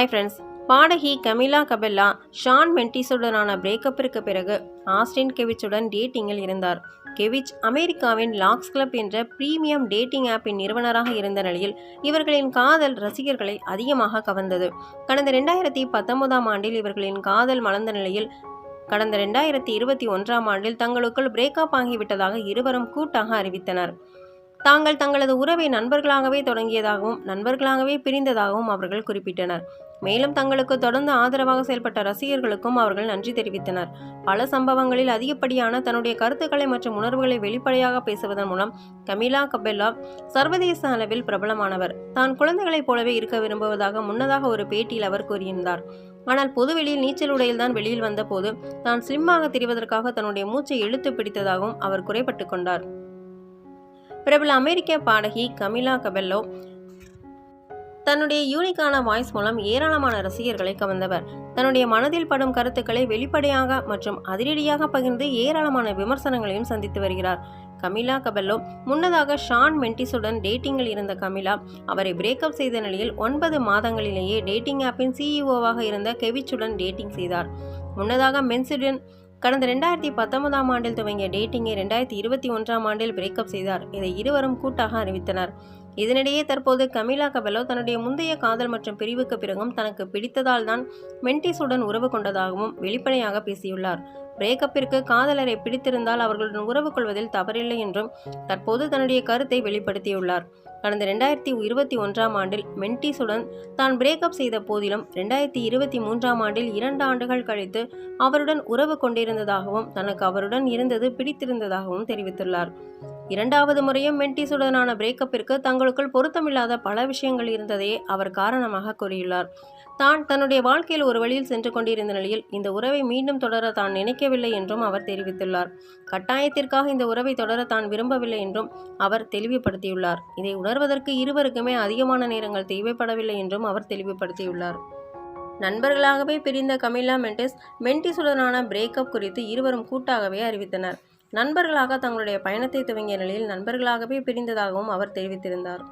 Hi friends பாடகி Camila Cabello Shawn மென்டிஸுடனான பிரேக்கப்பிற்கு பிறகு ஆஸ்டின் கெவிச்சுடன் டேட்டிங்கில் இருந்தார். கெவிச் அமெரிக்காவின் லாக்ஸ் கிளப் என்ற பிரீமியம் டேட்டிங் ஆப்பின் நிறுவனராக இருந்த நிலையில் இவர்களின் காதல் ரசிகர்களை அதிகமாக கவர்ந்தது. கடந்த ரெண்டாயிரத்தி பத்தொன்பதாம் ஆண்டில் இவர்களின் காதல் மலர்ந்த நிலையில் கடந்த ரெண்டாயிரத்தி இருபத்தி ஒன்றாம் ஆண்டில் தங்களுக்குள் பிரேக்கப் ஆகிவிட்டதாக இருவரும் கூட்டாக அறிவித்தனர். தாங்கள் தங்களது உறவை நண்பர்களாகவே தொடங்கியதாகவும் நண்பர்களாகவே பிரிந்ததாகவும் அவர்கள் குறிப்பிட்டனர். மேலும் தங்களுக்கு தொடர்ந்து ஆதரவாக செயல்பட்ட ரசிகர்களுக்கும் அவர்கள் நன்றி தெரிவித்தனர். பல சம்பவங்களில் அதிகப்படியான தன்னுடைய கருத்துக்களை மற்றும் உணர்வுகளை வெளிப்படையாக பேசுவதன் மூலம் கமிலா கபெல்லா சர்வதேச அளவில் பிரபலமானவர். தான் குழந்தைகளைப் போலவே இருக்க விரும்புவதாக முன்னதாக ஒரு பேட்டியில் அவர் கூறியிருந்தார். ஆனால் பொதுவெளியில் நீச்சல் உடையில் தான் வெளியில் வந்தபோது தான் ஸ்லிம்மாக தெரிவதற்காக தன்னுடைய மூச்சை இழுத்து பிடித்ததாகவும் அவர் குறைப்பட்டு கொண்டார். பிரபல அமெரிக்க பாடகி கமிலா கபெல்லோ தன்னுடைய யூனிக்கான வாய்ஸ் மூலம் ஏராளமான ரசிகர்களை கவர்ந்தவர். தன்னுடைய மனதில் படும் கருத்துக்களை வெளிப்படையாக மற்றும் அதிரடியாக பகிர்ந்து ஏராளமான விமர்சனங்களையும் சந்தித்து வருகிறார். கமிலா கபெல்லோ முன்னதாக ஷான் மென்டிஸுடன் டேட்டிங்கில் இருந்த கமிலா அவரை பிரேக்கப் செய்த நிலையில் ஒன்பது மாதங்களிலேயே டேட்டிங் ஆப்பின் சிஇஓவாக இருந்த கெவிச்சுடன் டேட்டிங் செய்தார். முன்னதாக மென்சுடன் கடந்த ரெண்டாயிரத்தி பத்தொன்பதாம் ஆண்டில் துவங்கிய டேட்டிங்கை ரெண்டாயிரத்தி இருபத்தி ஒன்றாம் ஆண்டில் பிரேக்கப் செய்தார். இதை இருவரும் கூட்டாக அறிவித்தனர். இதனிடையே தற்போது கமிலா கபெலோ தன்னுடைய முந்தைய காதல் மற்றும் பிரிவுக்கு பிறகும் தனக்கு பிடித்ததால் தான் மென்டிஸுடன் உறவு கொண்டதாகவும் வெளிப்படையாக பேசியுள்ளார். பிரேக்கப்பிற்கு காதலரை பிடித்திருந்தால் அவர்களுடன் உறவு கொள்வதில் தவறில்லை என்றும் தற்போது தன்னுடைய கருத்தை வெளிப்படுத்தியுள்ளார். கடந்த ரெண்டாயிரத்தி இருபத்தி ஒன்றாம் ஆண்டில் மென்டிஸுடன் தான் பிரேக்கப் செய்த போதிலும் ரெண்டாயிரத்தி இருபத்தி மூன்றாம் ஆண்டில் இரண்டு ஆண்டுகள் கழித்து அவருடன் உறவு கொண்டிருந்ததாகவும் தனக்கு அவருடன் இருந்தது பிடித்திருந்ததாகவும் தெரிவித்துள்ளார். இரண்டாவது முறையும் மென்டிஸுடனான பிரேக்கப்பிற்கு தங்களுக்குள் பொருத்தமில்லாத பல விஷயங்கள் இருந்ததையே அவர் காரணமாக கூறியுள்ளார். தான் தன்னுடைய வாழ்க்கையில் ஒரு வழியில் சென்று கொண்டிருந்த நிலையில் இந்த உறவை மீண்டும் தொடர தான் நினைக்கவில்லை என்றும் அவர் தெரிவித்துள்ளார். கட்டாயத்திற்காக இந்த உறவை தொடர தான் விரும்பவில்லை என்றும் அவர் தெளிவுபடுத்தியுள்ளார். இதை உணர்வதற்கு இருவருக்குமே அதிகமான நேரங்கள் தேவைப்படவில்லை என்றும் அவர் தெளிவுபடுத்தியுள்ளார். நண்பர்களாகவே பிரிந்த கமிலா மென்டெஸ் மென்டிஸுடனான பிரேக்கப் குறித்து இருவரும் கூட்டாகவே அறிவித்தனர். நண்பர்களாக தங்களுடைய பயணத்தை துவங்கிய நிலையில் நண்பர்களாகவே பிரிந்ததாகவும் அவர் தெரிவித்திருந்தார்.